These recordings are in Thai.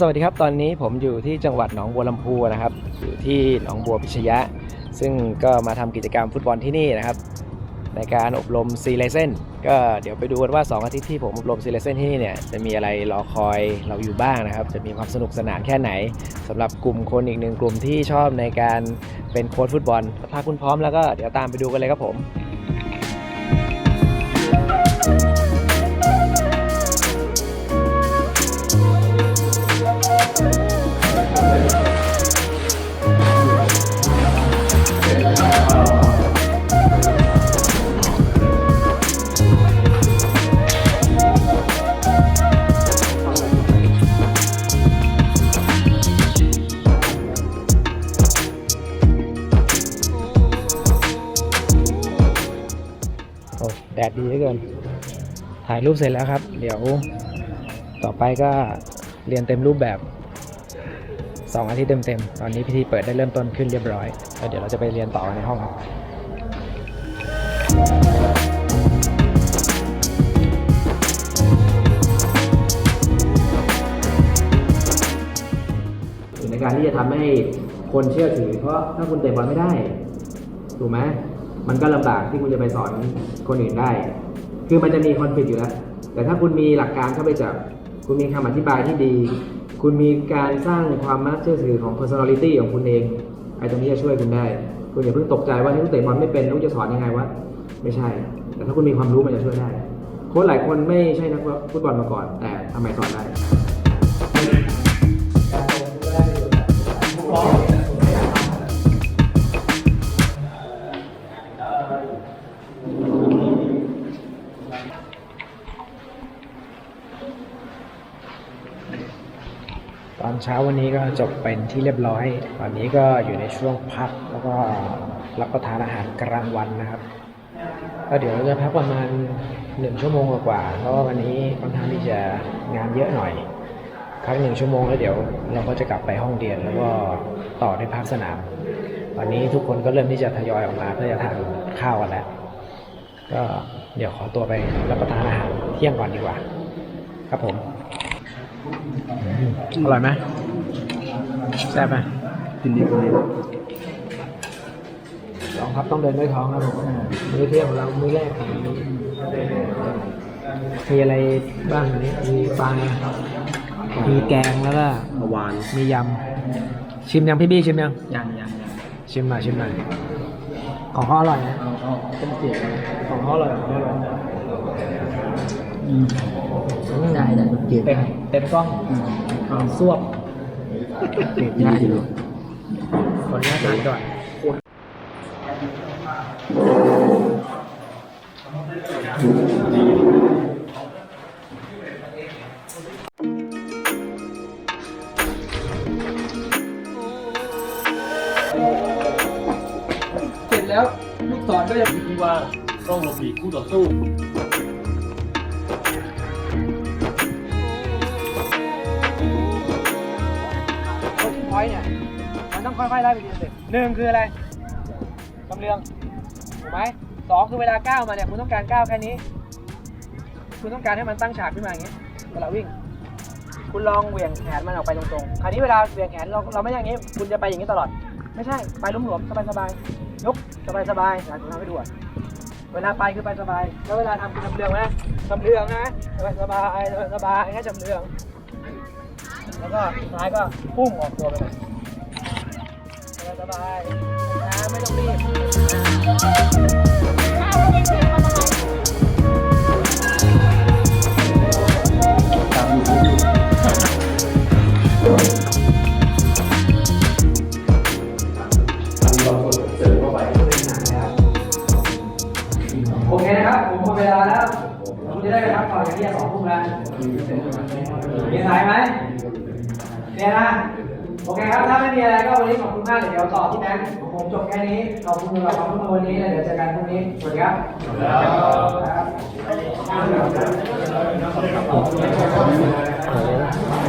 สวัสดีครับ ตอนนี้ผมอยู่ที่จังหวัดหนองบัวลำพูนะครับ อยู่ที่หนองบัวพิชยะ ซึ่งก็มาทำกิจกรรมฟุตบอลที่นี่นะครับ ในการอบรมซีเลเซนก็เดี๋ยวไปดูกันว่า 2 อาทิตย์ที่ผมอบรมซีเลเซนที่นี่เนี่ยจะมีอะไรรอคอยเราอยู่บ้างนะครับ จะมีความสนุกสนานแค่ไหนสำหรับกลุ่มคนอีกหนึ่งกลุ่มที่ชอบในการเป็นโค้ชฟุตบอลถ้าคุณพร้อมแล้วก็เดี๋ยวตามไปดูกันเลยครับผม ถ่ายรูปเสร็จแล้วครับ เดี๋ยวต่อไปก็เรียนเต็มรูปแบบ 2 อาทิตย์เต็มๆ ตอนนี้พิธีเปิดได้เริ่มต้นขึ้นเรียบร้อยแล้วเดี๋ยวเราจะไปเรียนต่อในห้องในการที่จะทำให้คนเชื่อถือ เพราะถ้าคุณเตะบอลไม่ได้ ถูกไหมมันก็ลำบากที่คุณจะไปสอนคนอื่นได้ คือมันจะมีคอนฟ lict อยู่แล้ว แต่ถ้าคุณมีหลักการเข้าไปจับ คุณมีคำอธิบายที่ดี คุณมีการสร้างความน่าเชื่อถือของ personality ของคุณเองไอ้ตรงนี้จะช่วยคุณได้ คุณอย่าเพิ่งตกใจว่าที่คุณเตะบอลไม่เป็นลูกจะสอนยังไงวะ ไม่ใช่ แต่ถ้าคุณมีความรู้มันจะช่วยได้ โค้ชหลายคนไม่ใช่นักฟุตบอลมาก่อน แต่ทำไมสอนได้ อนเช้าวันนี้ก็จบเป็นที่เรียบร้อย ตอนนี้ก็อยู่ในช่วงพักแล้วก็รับประทานอาหารกลางวันนะครับก็เดี๋ยวเราจะพักประมาณหนึ่งชั่วโมงกว่าเพราะว่าวันนี้ค่อนข้างที่จะงานเยอะหน่อยพักหนึ่งชั่วโมงแล้วเดี๋ยวเราก็จะกลับไปห้องเรียนแล้วก็ต่อด้วยพักสนาม ตอนนี้ทุกคนก็เริ่มที่จะทยอยออกมาเพื่อจะทานข้าวกันแล้ว ก็เดี๋ยวขอตัวไปรับประทานอาหารเที่ยงก่อนดีกว่า ครับผม อร่อยไหมแซ่บไหมกินดีกว่านี้สองครับต้องเดินด้วยท้องครับผมมื้อเที่ยงของเรามื้อแรกของวันนี้มีอะไรบ้างวันนี้มีปลามีแกงแล้วก็เมื่อวานมียำชิมยังพี่บี้ชิมยังยังยังยังชิมหน่อยชิมหน่อยของเขาอร่อยนะเอาเอาต้มเจียวของเขาอร่อยของเขาอร่อยอืม ได้ได้ต้มเจียวเต็มเต็มกล้องอืมเอาซวบเจียวได้อยู่ขออนุญาตทานก่อนเสร็จแล้วลูกศรก็จะที่ว่าต้องหลบหลีกคู่ต่อสู้ ค่อยๆไล่ไปทีละสเต็ปหนึ่งคืออะไรกำเรืองถูกไหมสองคือเวลาก้าวมาเนี่ยคุณต้องการก้าวแค่นี้ คุณต้องการให้มันตั้งฉากขึ้นมาอย่างนี้เวลาวิ่ง คุณลองเหวี่ยงแขนมันออกไปตรงๆคราวนี้เวลาเหวี่ยงแขนเราเราไม่อย่างนี้ คุณจะไปอย่างนี้ตลอด ไม่ใช่ไปหลวมๆสบายๆยกสบายๆนะผมทำให้ดูอะเวลาไปคือไปสบาย แล้วเวลาทำคือทำเรืองนะทำเรืองนะสบายๆสบายๆแค่จำเรืองแล้วก็สุดท้ายก็พุ่งออกตัวไปเลย สบายๆนะไม่ต้องรีบ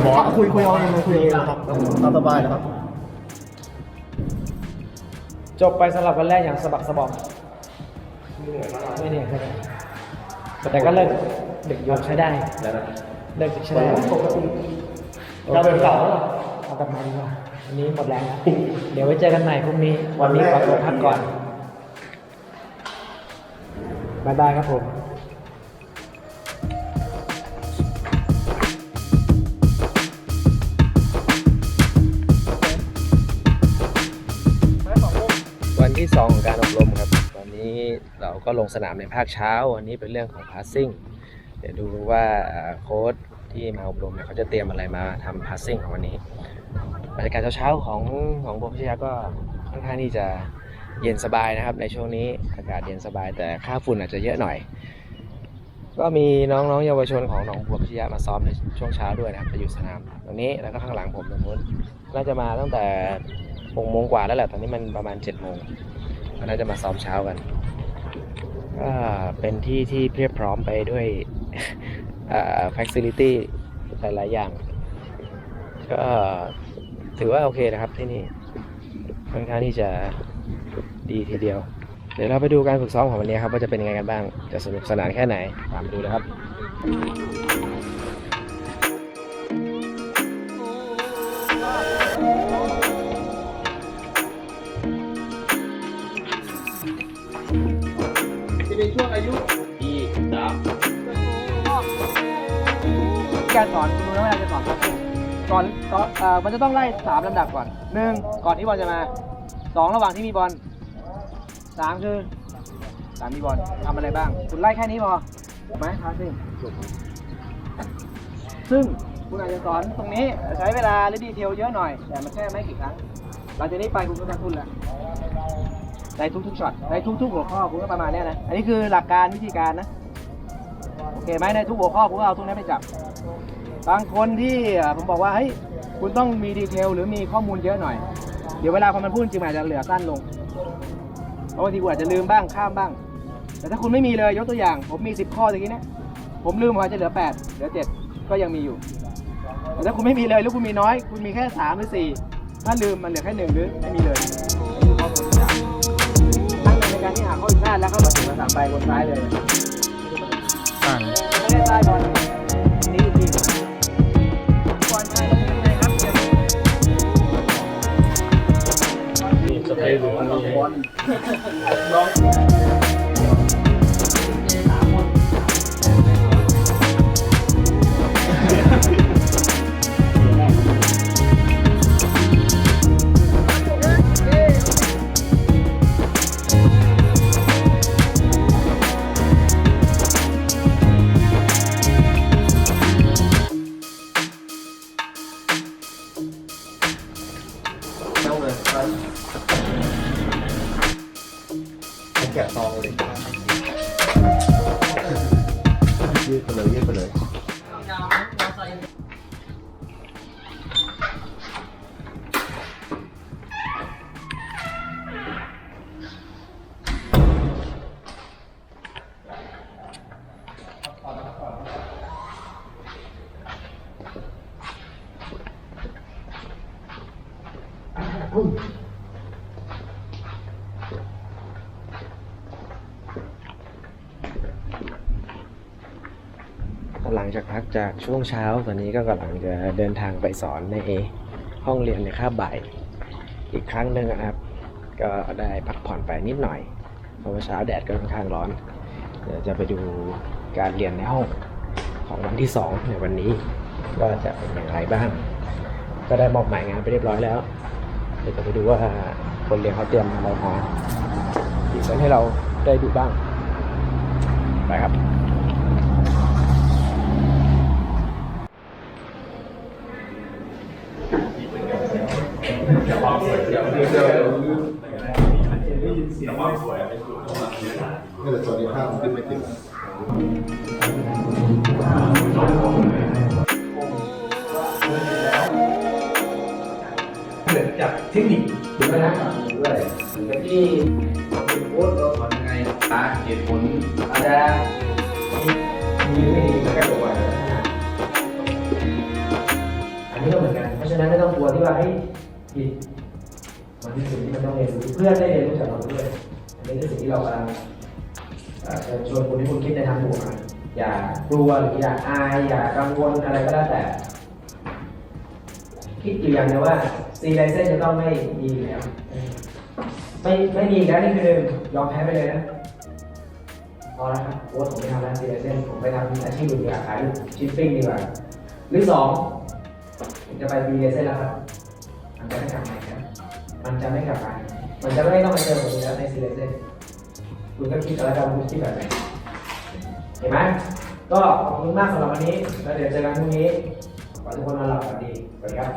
หมอคุยคุยเอาเองเลยคุยเองนะครับตามสบายนะครับ จบไปสำหรับวันแรกอย่างสะบักสะบอมไม่เหนื่อยใช่ไหมแต่ก็เลิกเด็กโยนใช้ได้เลิกใช้ได้ปกติจะเป็นเก่าแล้วเหรอเอากลับมาดีกว่าวันนี้หมดแรงแล้วเดี๋ยวไว้เจอกันใหม่พรุ่งนี้ วันนี้ขอตัวพักก่อน บายบายครับผมวันที่ 2 ของการอบรมครับ วันนี้เราก็ลงสนามในภาคเช้า วันนี้เป็นเรื่องของ passing เดี๋ยวดูว่าโค้ชที่มาอบรมเนี่ยเขาจะเตรียมอะไรมาทำ passing ของวันนี้ บรรยากาศเช้าๆของของโบพิชยาก็ค่อนข้างที่จะ เย็นสบายนะครับ ในช่วงนี้อากาศเย็นสบายแต่ค่าฝุ่นอาจจะเยอะหน่อย ก็มีน้องๆเยาวชนของหนองบัวพิชยามาซ้อมในช่วงเช้าด้วยนะครับจะอยู่สนามตรงนี้แล้วก็ข้างหลังผมตรงนู้นน่าจะมาตั้งแต่หกโมงกว่าแล้วแหละตอนนี้มันประมาณ7จ็ดโมงก็น่าจะมาซ้อมเช้ากันก็เป็นที่ที่เพียบพร้อมไปด้วยอ่า facility หลาย ๆ อย่าง ก็ถือว่าโอเคนะครับที่นี่ค่อนข้างที่จะ ดีทีเดียว เดี๋ยวเราไปดูการฝึกซ้อมของวันนี้ครับว่าจะเป็นยังไงกันบ้าง จะสนุกสนานแค่ไหนตามไปดูเลยครับจะเป็นช่วงอายุที่สามการสอนคุณรู้นะเวลาจะสอนครับก่อนก่อนเอ่อมันจะต้องไล่สามลำดับก่อนหนึ่งก่อนที่บอลจะมา สองระหว่างที่มีบอลสามคือสามมีบอลทำอะไรบ้าง คุณไล่แค่นี้พอถูกไหมพาซิ่งซึ่งคุณอาจจะสอนตรงนี้ใช้เวลาและดีเทลเยอะหน่อย แต่มันแค่ไม่กี่ครั้งหลังจากนี้ไปคุณก็จะทุนละในทุกๆช็อตในทุกๆหัวข้อคุณก็ประมาณเนี้ยนะ อันนี้คือหลักการวิธีการนะ โอเคไหมในทุกหัวข้อคุณก็เอาทุกนั้นไปจับ บางคนที่ผมบอกว่าเฮ้ยคุณต้องมีดีเทลหรือมีข้อมูลเยอะหน่อย เดี๋ยวเวลาพอมันพูดจริงมันอาจจะเหลือสั้นลงเพราะบางทีคุณอาจจะลืมบ้างข้ามบ้าง แต่ถ้าคุณไม่มีเลยยกตัวอย่าง ผมมี 10 ข้อตะกี้เนะผมลืมอาจจะเหลือ 8 เหลือ 7 ก็ยังมีอยู่ แต่ถ้าคุณไม่มีเลยหรือคุณมีน้อย คุณมีแค่ 3 หรือ 4 ถ้าลืมมันเหลือแค่หนึ่งหรือไม่มีเลยตั้งในการที่หาข้อผิดพลาดแล้วก็มาถึงมาสามไปบนซ้ายเลย питання. หลังจากพักจากช่วงเช้าตอนนี้ก็กำลังจะเดินทางไปสอนในห้องเรียนในค่าบ่ายอีกครั้งหนึ่งนะครับ ก็ได้พักผ่อนไปนิดหน่อยเพราะว่าเช้าแดดก็ค่อนข้างร้อน เดี๋ยวจะไปดูการเรียนในห้องของวันที่สองในวันนี้ว่าจะเป็นอย่างไรบ้าง ก็ได้มอบหมายงานไปเรียบร้อยแล้ว เดี๋ยวจะไปดูว่าคนเรียนเขาเตรียมอะไรมาอีกให้เราได้ดูบ้างไปครับ นี่แหละสวัสดีภาพมันขึ้นไม่ถึงเหมือนกับเทคนิคถูกไหมนะด้วยเหมือนกับที่คุณโค้ชเราสอนยังไงตาเหตุผลอาจจะมีมีไม่ดีก็แค่บอกว่าอันนี้ก็เหมือนกัน เพราะฉะนั้นไม่ต้องกลัวที่ว่าเฮ้ยผิด มันที่สิ่งที่มันต้องเรียนรู้เพื่อนได้เรียนรู้จากเราด้วยอันนี้คือสิ่งที่เรากำลังเชิญชวนคุณให้คุณคิดในทางบวกนะอย่ากลัวหรืออย่าอายอย่ากังวลอะไรก็แล้วแต่ คิดอยู่อย่างเดียวว่าซีไลเซนจะต้องไม่มีแล้วไม่ไม่มีแล้วนี่คือหนึ่งยอมแพ้ไปเลยนะพอแล้วครับโอ้ผมไม่ทำแล้วซีไลเซนผมไปทำอาชีพอื่นดีกว่าขายชิปปิ้งดีกว่าหรือสองผมจะไปบีไลเซนแล้วครับมันจะไม่กลับ มาอีกแล้วมันจะไม่กลับมา มันจะไม่ต้องมาเจอผมอีกแล้วในซีไลเซนคุณก็คิดเอาแล้วกันว่าคุณคิดแบบไหนเห็นไหมก็ขอบคุณมากสำหรับวันนี้ แล้วเดี๋ยวเจอกันพรุ่งนี้ ขอให้ทุกคนนอนหลับฝันดีสวัสดีครับ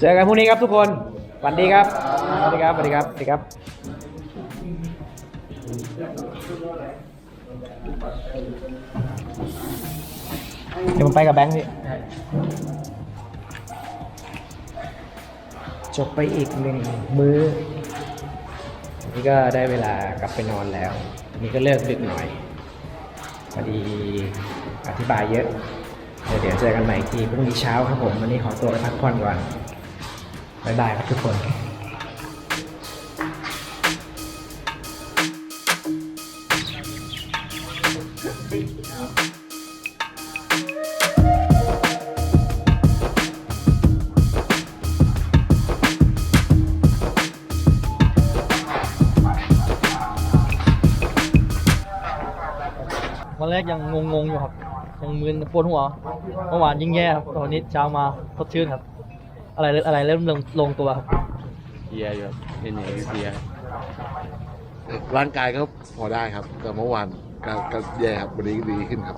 เจอกันพรุ่งนี้ครับทุกคนฝันดีครับ สวัสดีครับ สวัสดีครับ สวัสดีครับ เดี๋ยวผมไปกับแบงค์พี่จบไปอีกหนึ่งมื้อ นี่ก็ได้เวลากลับไปนอนแล้ว นี่ก็เลิกดึกหน่อยพอดีอธิบายเยอะเดี๋ยวเดี๋ยวเจอกันใหม่อีกทีพรุ่งนี้เช้าครับผม วันนี้ขอตัวไปพักผ่อนก่อน บ๊ายบายครับทุกคน วันแรกยังงงๆอยู่ครับ ยังมึนปวดหัวเมื่อวานยิ่งแย่ครับตอนนี้เช้ามาสดชื่นครับ อะไรเริ่มอะไรเริ่มลงลงตัวครับเพลียอยู่ครับเห็นอย่างนี้เพลียร่างกายก็พอได้ครับ แต่เมื่อวานก็ก็แย่ครับวันนี้ดีขึ้นครับ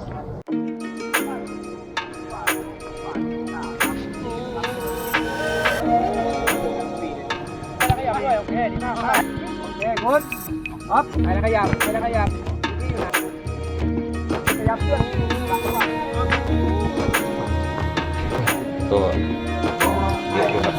ขยับด้วยโอเคดีมากครับโอเคกุดอ๊อฟไปแล้วขยับไปแล้วขยับที่อยู่ไหน ขยับเพื่อนตัวเยอะอยู่ครับ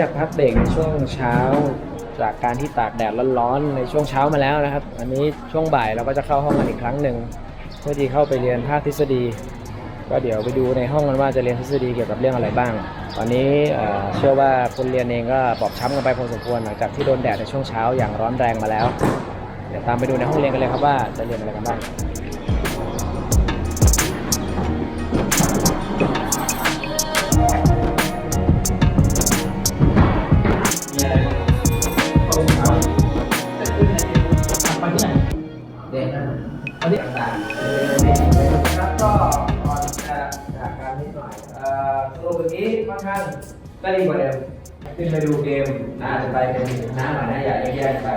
จากพักเบรกในช่วงเช้าจากการที่ตากแดดร้อนๆในช่วงเช้ามาแล้วนะครับ อันนี้ช่วงบ่ายเราก็จะเข้าห้องกันอีกครั้งหนึ่งเพื่อที่เข้าไปเรียนภาคทฤษฎี ก็เดี๋ยวไปดูในห้องกันว่าจะเรียนทฤษฎีเกี่ยวกับเรื่องอะไรบ้าง ตอนนี้เอ่อเชื่อว่าคนเรียนเองก็บอบช้ำกันไปพอสมควรหลังจากที่โดนแดดในช่วงเช้าอย่างร้อนแรงมาแล้ว เดี๋ยวตามไปดูในห้องเรียนกันเลยครับว่าจะเรียนอะไรกันบ้าง ครับก็ก่อนจะจากการนิดหน่อยเอ่อสรุปอย่างนี้ค่อนข้างก็ดีกว่าเดิมขึ้นไปดูเกมอาจจะไปเป็นหน้าหน่อยนะอย่าแยกๆไป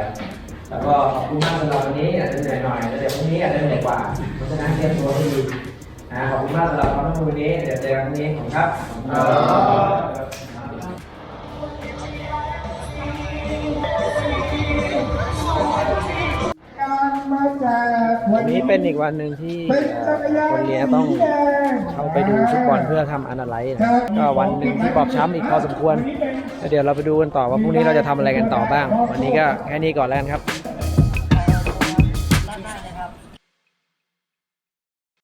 แล้วก็ขอบคุณมากสำหรับวันนี้อาจจะเหนื่อยหน่อยแต่เดี๋ยวพรุ่งนี้อาจจะเหนื่อยกว่าเพราะฉะนั้นเตรียมตัวให้ดีนะขอบคุณมากสำหรับความร่วมมือวันนี้เดี๋ยวเจอกันพรุ่งนี้ขอบคุณครับ วันนี้เป็นอีกวันหนึ่งที่เอ่อคนเรียนต้องเข้าไปดูฟุตบอลเพื่อทำอนาไลซ์นะก็วันหนึ่งที่บอบช้ำอีกพอสมควรแล้วเดี๋ยวเราไปดูกันต่อว่าพรุ่งนี้เราจะทำอะไรกันต่อบ้าง วันนี้ก็แค่นี้ก่อนแล้วกันครับ